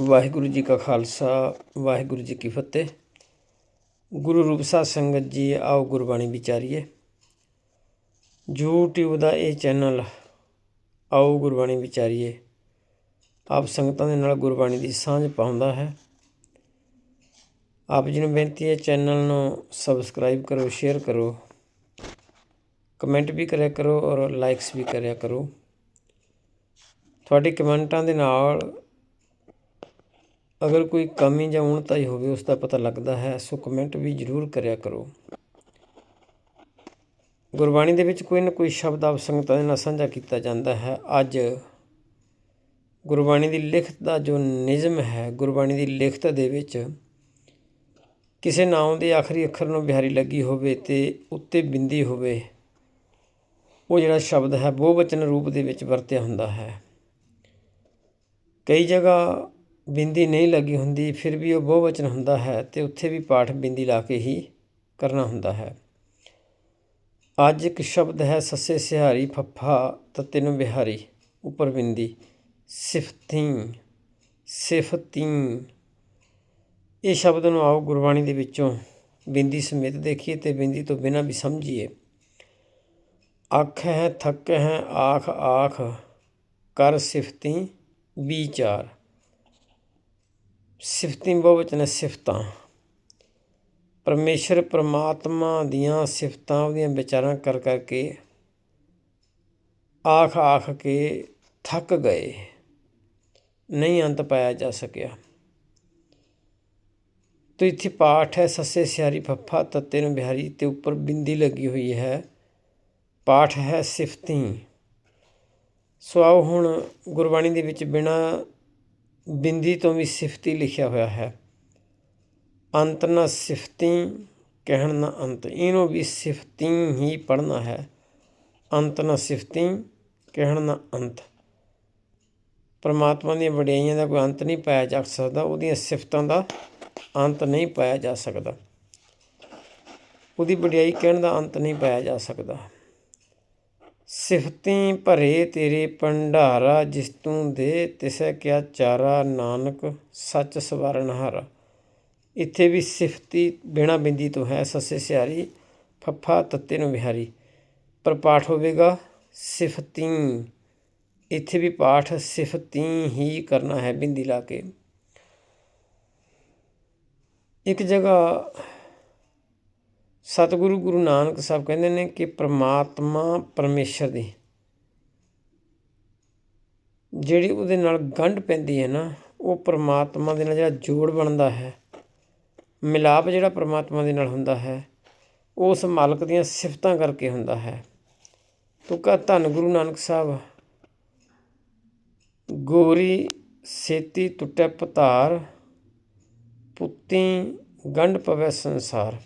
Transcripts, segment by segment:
ਵਾਹਿਗੁਰੂ ਜੀ ਕਾ ਖਾਲਸਾ, ਵਾਹਿਗੁਰੂ ਜੀ ਕੀ ਫਤਿਹ। ਗੁਰੂ ਰੂਪ ਸਾਧ ਸੰਗਤ ਜੀ, ਆਓ ਗੁਰਬਾਣੀ ਵਿਚਾਰੀਏ। YouTube ਦਾ ਇਹ ਚੈਨਲ, ਆਓ ਗੁਰਬਾਣੀ ਵਿਚਾਰੀਏ। ਆਪ ਸੰਗਤਾਂ ਦੇ ਨਾਲ ਗੁਰਬਾਣੀ ਦੀ ਸਾਂਝ ਪਾਉਂਦਾ ਹੈ। ਆਪ ਜੀ ਨੂੰ ਬੇਨਤੀ ਹੈ, ਚੈਨਲ ਨੂੰ ਸਬਸਕ੍ਰਾਈਬ ਕਰੋ, ਸ਼ੇਅਰ ਕਰੋ। ਕਮੈਂਟ ਵੀ ਕਰਿਆ ਕਰੋ ਔਰ ਲਾਈਕਸ ਵੀ ਕਰਿਆ ਕਰੋ। ਤੁਹਾਡੇ ਕਮੈਂਟਾਂ ਦੇ ਨਾਲ ਅਗਰ ਕੋਈ ਕਮੀ ਜਾਂ ਉਣਤਾਈ ਹੋਵੇ, ਉਸ ਦਾ ਪਤਾ ਲੱਗਦਾ ਹੈ, ਸੋ ਕਮੈਂਟ ਵੀ ਜ਼ਰੂਰ ਕਰਿਆ ਕਰੋ। ਗੁਰਬਾਣੀ ਦੇ ਵਿੱਚ ਕੋਈ ਨਾ ਕੋਈ ਸ਼ਬਦ ਆਪ ਸੰਗਤਾਂ ਦੇ ਨਾਲ ਸਾਂਝਾ ਕੀਤਾ ਜਾਂਦਾ ਹੈ। ਅੱਜ ਗੁਰਬਾਣੀ ਦੀ ਲਿਖਤ ਦਾ ਜੋ ਨਿਯਮ ਹੈ, ਗੁਰਬਾਣੀ ਦੀ ਲਿਖਤ ਦੇ ਵਿੱਚ ਕਿਸੇ ਨਾਮ ਦੇ ਆਖਰੀ ਅੱਖਰ ਨੂੰ ਬਿਹਾਰੀ ਲੱਗੀ ਹੋਵੇ ਤੇ ਉੱਤੇ ਬਿੰਦੀ ਹੋਵੇ, ਉਹ ਜਿਹੜਾ ਸ਼ਬਦ ਹੈ, ਬਹੁਵਚਨ ਰੂਪ ਦੇ ਵਿੱਚ ਵਰਤਿਆ ਹੁੰਦਾ ਹੈ। ਕਈ ਜਗ੍ਹਾ ਬਿੰਦੀ ਨਹੀਂ ਲੱਗੀ ਹੁੰਦੀ, ਫਿਰ ਵੀ ਉਹ ਬਹੁਵਚਨ ਹੁੰਦਾ ਹੈ ਅਤੇ ਉੱਥੇ ਵੀ ਪਾਠ ਬਿੰਦੀ ਲਾ ਕੇ ਹੀ ਕਰਨਾ ਹੁੰਦਾ ਹੈ। ਅੱਜ ਇੱਕ ਸ਼ਬਦ ਹੈ, ਸੱਸੇ ਸਿਹਾਰੀ ਫੱਫਾ ਤੱਤੇ ਨੂੰ ਬਿਹਾਰੀ ਉੱਪਰ ਬਿੰਦੀ। ਸਿਫਤੀ ਸਿਫਤੀ। ਇਹ ਸ਼ਬਦ ਨੂੰ ਆਓ ਗੁਰਬਾਣੀ ਦੇ ਵਿੱਚੋਂ ਬਿੰਦੀ ਸਮੇਤ ਦੇਖੀਏ ਤੇ ਬਿੰਦੀ ਤੋਂ ਬਿਨਾਂ ਵੀ ਸਮਝੀਏ। ਅੱਖ ਹੈ ਥੱਕ ਹੈ ਆਖ ਆਖ, ਕਰ ਸਿਫਤੀ ਵਿਚਾਰ ਸਿਫਤੀ ਬਹੁਵਚਨ ਸਿਫਤਾਂ। ਪਰਮੇਸ਼ਰ ਪ੍ਰਮਾਤਮਾ ਦੀਆਂ ਸਿਫਤਾਂ ਉਹਦੀਆਂ ਵਿਚਾਰਾਂ ਕਰ ਕਰਕੇ ਆਖ ਆਖ ਕੇ ਥੱਕ ਗਏ। ਨਹੀਂ ਅੰਤ ਪਾਇਆ ਜਾ ਸਕਿਆ। ਤੋ ਇੱਥੇ ਪਾਠ ਹੈ, ਸੱਸੇ ਸਿਆਰੀ ਫੱਫਾ, ਤੱਤੇ ਨੂੰ ਬਿਹਾਰੀ ਤੇ ਉੱਪਰ ਬਿੰਦੀ ਲੱਗੀ ਹੋਈ ਹੈ। ਪਾਠ ਹੈ ਸਿਫਤੀ। ਸੋ ਆਓ ਹੁਣ ਗੁਰਬਾਣੀ ਦੇ ਵਿੱਚ ਬਿਨਾ ਬਿੰਦੀ ਤੋਂ ਵੀ ਸਿਫਤੀ ਲਿਖਿਆ ਹੋਇਆ ਹੈ। ਅੰਤ ਨਾ ਸਿਫਤੀ, ਕਹਿਣ ਨਾ ਅੰਤ। ਇਹਨੂੰ ਵੀ ਸਿਫਤੀ ਹੀ ਪੜ੍ਹਨਾ ਹੈ। ਅੰਤ ਨਾ ਸਿਫਤੀ, ਕਹਿਣ ਨਾ ਅੰਤ। ਪਰਮਾਤਮਾ ਦੀਆਂ ਵਡਿਆਈਆਂ ਦਾ ਕੋਈ ਅੰਤ ਨਹੀਂ ਪਾਇਆ ਜਾ ਸਕਦਾ। ਉਹਦੀਆਂ ਸਿਫਤਾਂ ਦਾ ਅੰਤ ਨਹੀਂ ਪਾਇਆ ਜਾ ਸਕਦਾ। ਉਹਦੀ ਵਡਿਆਈ ਕਹਿਣ ਦਾ ਅੰਤ ਨਹੀਂ ਪਾਇਆ ਜਾ ਸਕਦਾ। ਸਿਫਤੀ ਭਰੇ ਤੇਰੇ ਭੰਡਾਰਾ ਜਿਸ ਤੂੰ ਦੇ ਤਿਸੈ ਕਿਆ ਚਾਰਾ ਨਾਨਕ ਸੱਚ ਸਵਾਰਨ ਹਾਰਾ। ਇੱਥੇ ਵੀ ਸਿਫਤੀ ਬਿਨਾ ਬਿੰਦੀ ਤੋਂ ਹੈ ਸੱਸੇ ਸਿਆਰੀ ਫੱਫਾ ਤੱਤੇ ਨੂੰ ਵਿਹਾਰੀ। ਪਰ ਪਾਠ ਹੋਵੇਗਾ ਸਿਫਤੀ। ਇੱਥੇ ਵੀ ਪਾਠ ਸਿਫਤੀ ਹੀ ਕਰਨਾ ਹੈ ਬਿੰਦੀ ਲਾ ਕੇ। ਇੱਕ ਜਗ੍ਹਾ ਸਤਿਗੁਰੂ ਗੁਰੂ ਨਾਨਕ ਸਾਹਿਬ ਕਹਿੰਦੇ ਨੇ ਕਿ ਪ੍ਰਮਾਤਮਾ ਪਰਮੇਸ਼ਰ ਦੀ। ਜਿਹੜੀ ਉਹਦੇ ਨਾਲ ਗੰਢ ਪੈਂਦੀ ਹੈ ਨਾ, ਉਹ ਪ੍ਰਮਾਤਮਾ ਦੇ ਨਾਲ ਜਿਹੜਾ ਜੋੜ ਬਣਦਾ ਹੈ, ਮਿਲਾਪ ਜਿਹੜਾ ਪ੍ਰਮਾਤਮਾ ਦੇ ਨਾਲ ਹੁੰਦਾ ਹੈ ਉਸ ਮਾਲਕ ਦੀਆਂ ਸਿਫਤਾਂ ਕਰਕੇ ਹੁੰਦਾ ਹੈ। ਤੁਕਾ ਧੰਨ ਗੁਰੂ ਨਾਨਕ ਸਾਹਿਬ। ਗੋਰੀ ਸੇਤੀ ਟੁੱਟੇ ਪਤਾਰ, ਪੁੱਤੀ ਗੰਢ ਪਵੇ ਸੰਸਾਰ।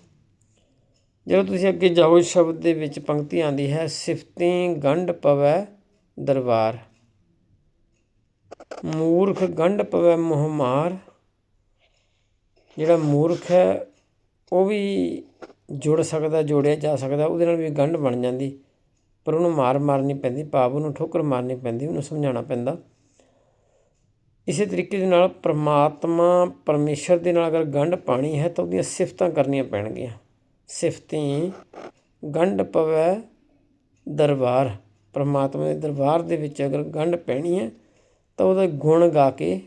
ਜਦੋਂ ਤੁਸੀਂ ਅੱਗੇ ਜਾਓ ਸ਼ਬਦ ਦੇ ਵਿੱਚ ਪੰਕਤੀ ਆਉਂਦੀ ਹੈ, ਸਿਫਤੀ ਗੰਢ ਪਵੈ ਦਰਬਾਰ। ਮੂਰਖ ਗੰਢ ਪਵੈ ਮੋਹਮਾਰ। ਜਿਹੜਾ ਮੂਰਖ ਹੈ, ਉਹ ਵੀ ਜੁੜ ਸਕਦਾ, ਜੋੜਿਆ ਜਾ ਸਕਦਾ, ਉਹਦੇ ਨਾਲ ਵੀ ਗੰਢ ਬਣ ਜਾਂਦੀ। ਪਰ ਉਹਨੂੰ ਮਾਰ ਮਾਰਨੀ ਪੈਂਦੀ ਪਾਪ ਉਹਨੂੰ ਠੋਕਰ ਮਾਰਨੀ ਪੈਂਦੀ, ਉਹਨੂੰ ਸਮਝਾਉਣਾ ਪੈਂਦਾ। ਇਸੇ ਤਰੀਕੇ ਦੇ ਨਾਲ ਪ੍ਰਮਾਤਮਾ ਪਰਮੇਸ਼ਰ ਦੇ ਨਾਲ ਅਗਰ ਗੰਢ ਪਾਣੀ ਹੈ, ਤਾਂ ਉਹਦੀਆਂ ਸਿਫਤਾਂ ਕਰਨੀਆਂ ਪੈਣਗੀਆਂ। ਸਿਫਤੀ ਗੰਢ ਪਵੈ ਦਰਬਾਰ। ਪਰਮਾਤਮਾ ਦੇ ਦਰਬਾਰ ਦੇ ਵਿੱਚ ਅਗਰ ਗੰਢ ਪੈਣੀ ਹੈ, ਤਾਂ ਉਹਦਾ ਗੁਣ ਗਾ ਕੇ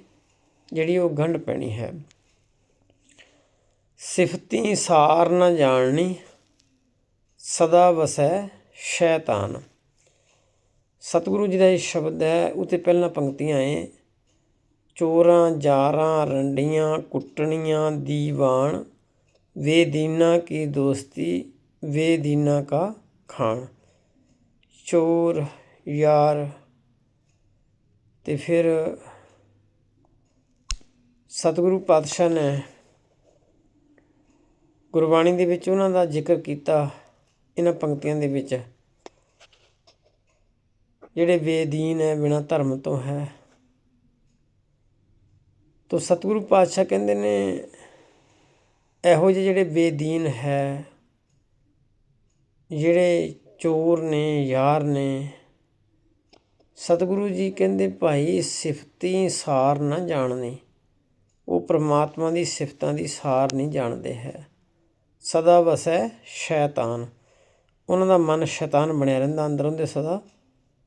ਜਿਹੜੀ ਉਹ ਗੰਢ ਪੈਣੀ ਹੈ। ਸਿਫਤੀ ਸਾਰ ਨਾ ਜਾਣਨੀ, ਸਦਾ ਵਸੈ ਸ਼ੈਤਾਨ। ਸਤਿਗੁਰੂ ਜੀ ਦਾ ਇਹ ਸ਼ਬਦ ਹੈ ਉਤੇ ਪਹਿਲਾਂ ਪੰਕਤੀਆਂ ਹੈ ਚੋਰਾਂ, ਜਾਰਾਂ, ਰੰਡੀਆਂ, ਕੁੱਟਣੀਆਂ, ਦੀਵਾਨ ਵੇ ਦੀਨਾ ਕੀ ਦੋਸਤੀ ਵੇ ਦੀਨਾ ਕਾ ਖਾਨ ਚੋਰ ਯਾਰ ਅਤੇ ਫਿਰ ਸਤਿਗੁਰੂ ਪਾਤਸ਼ਾਹ ਨੇ ਗੁਰਬਾਣੀ ਦੇ ਵਿੱਚ ਉਹਨਾਂ ਦਾ ਜ਼ਿਕਰ ਕੀਤਾ ਇਹਨਾਂ ਪੰਕਤੀਆਂ ਦੇ ਵਿੱਚ ਜਿਹੜੇ ਬੇਦੀਨ ਹੈ ਬਿਨਾ ਧਰਮ ਤੋਂ ਹੈ ਤੋ ਸਤਿਗੁਰੂ ਪਾਤਸ਼ਾਹ ਕਹਿੰਦੇ ਨੇ ਇਹੋ ਜਿਹੇ ਜਿਹੜੇ ਬੇਦੀਨ ਹੈ, ਜਿਹੜੇ ਚੋਰ ਨੇ, ਯਾਰ ਨੇ, ਸਤਿਗੁਰੂ ਜੀ ਕਹਿੰਦੇ ਭਾਈ ਸਿਫਤੀ ਸਾਰ ਨਾ ਜਾਣਨੀ ਪ੍ਰਮਾਤਮਾ ਦੀ ਸਿਫਤਾਂ ਦੀ ਸਾਰ ਨਹੀਂ ਜਾਣਦੇ ਹੈ। ਸਦਾ ਵਸੈ ਸ਼ੈਤਾਨ। ਉਹਨਾਂ ਦਾ ਮਨ ਸ਼ੈਤਾਨ ਬਣਿਆ ਰਹਿੰਦਾ, ਅੰਦਰੋਂ ਦੇ ਸਦਾ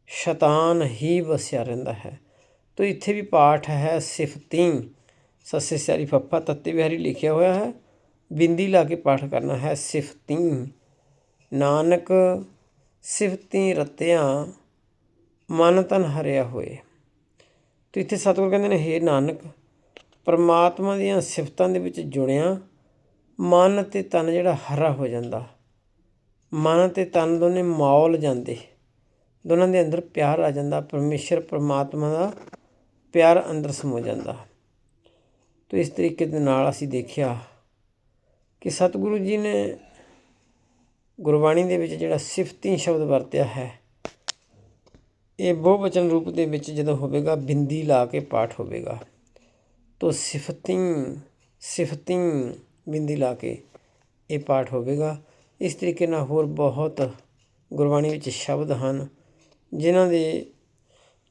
ਸ਼ੈਤਾਨ ਹੀ ਵਸਿਆ ਰਹਿੰਦਾ ਹੈ। ਤੋ ਇੱਥੇ ਵੀ ਪਾਠ ਹੈ ਸਿਫਤੀ। ਸੱਸੇ ਸਿਆਰੀ ਫੱਫਾ ਤੱਤੇ ਵਿਹਾਰੀ ਲਿਖਿਆ ਹੋਇਆ ਹੈ। ਬਿੰਦੀ ਲਾ ਕੇ ਪਾਠ ਕਰਨਾ ਹੈ, ਸਿਫਤੀ ਨਾਨਕ, ਸਿਫਤੀ ਰਤਿਆਂ, ਮਨ ਤਨ ਹਰਿਆ ਹੋਏ। ਤੋ ਇੱਥੇ ਸਤਿਗੁਰ ਕਹਿੰਦੇ ਨੇ, ਹੇ ਨਾਨਕ, ਪਰਮਾਤਮਾ ਦੀਆਂ ਸਿਫਤਾਂ ਦੇ ਵਿੱਚ ਜੁੜਿਆ, ਮਨ ਤੇ ਤਨ ਜਿਹੜਾ ਹਰਾ ਹੋ ਜਾਂਦਾ। ਮਨ ਤੇ ਤਨ ਦੋਨੇ ਮੌਲ ਜਾਂਦੇ। ਦੋਨਾਂ ਦੇ ਅੰਦਰ ਪਿਆਰ ਆ ਜਾਂਦਾ, ਪਰਮੇਸ਼ਰ ਪਰਮਾਤਮਾ ਦਾ ਪਿਆਰ ਅੰਦਰ ਸਮੋ ਜਾਂਦਾ। ਤੋ ਇਸ ਤਰੀਕੇ ਦੇ ਨਾਲ ਅਸੀਂ ਦੇਖਿਆ ਕਿ ਸਤਿਗੁਰੂ ਜੀ ਨੇ ਗੁਰਬਾਣੀ ਦੇ ਵਿੱਚ ਜਿਹੜਾ ਸਿਫਤੀ ਸ਼ਬਦ ਵਰਤਿਆ ਹੈ, ਇਹ ਬਹੁਵਚਨ ਰੂਪ ਦੇ ਵਿੱਚ ਜਦੋਂ ਹੋਵੇਗਾ, ਬਿੰਦੀ ਲਾ ਕੇ ਪਾਠ ਹੋਵੇਗਾ। ਤੋ ਸਿਫਤੀ ਸਿਫਤੀ ਬਿੰਦੀ ਲਾ ਕੇ ਇਹ ਪਾਠ ਹੋਵੇਗਾ। ਇਸ ਤਰੀਕੇ ਨਾਲ ਹੋਰ ਬਹੁਤ ਗੁਰਬਾਣੀ ਵਿੱਚ ਸ਼ਬਦ ਹਨ, ਜਿਨ੍ਹਾਂ ਦੇ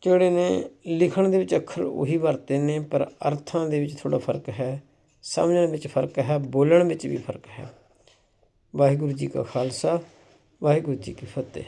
ਜਿਹੜੇ ਨੇ ਲਿਖਣ ਦੇ ਵਿੱਚ ਅੱਖਰ ਉਹੀ ਵਰਤੇ ਨੇ, ਪਰ ਅਰਥਾਂ ਦੇ ਵਿੱਚ ਥੋੜਾ ਫ਼ਰਕ ਹੈ। ਸਮਝਣ ਵਿੱਚ ਫ਼ਰਕ ਹੈ, ਬੋਲਣ ਵਿੱਚ ਵੀ ਫ਼ਰਕ ਹੈ। ਵਾਹਿਗੁਰੂ ਜੀ ਕਾ ਖਾਲਸਾ, ਵਾਹਿਗੁਰੂ ਜੀ ਕੀ ਫਤਿਹ।